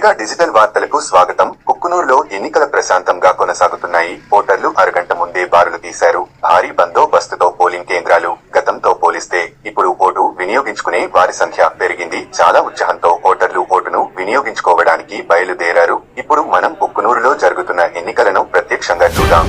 Mega digital వార్తలకు స్వాగతం. కుక్కునూరులో ఎన్నికల ప్రశాంతంగా కొనసాగుతున్నాయి. ఓటర్లు అరగంట ముందే బారులు తీశారు. భారీ బందోబస్తుతో పోలింగ్ కేంద్రాలు గతంతో పోలిస్తే ఇప్పుడు ఓటు వినియోగించుకునే వారి సంఖ్య పెరిగింది. చాలా ఉత్సాహంతో ఓటర్లు ఓటును వినియోగించుకోవడానికి బయలుదేరారు. ఇప్పుడు మనం కుక్కునూరులో జరుగుతున్న ఎన్నికలను ప్రత్యక్షంగా చూద్దాం.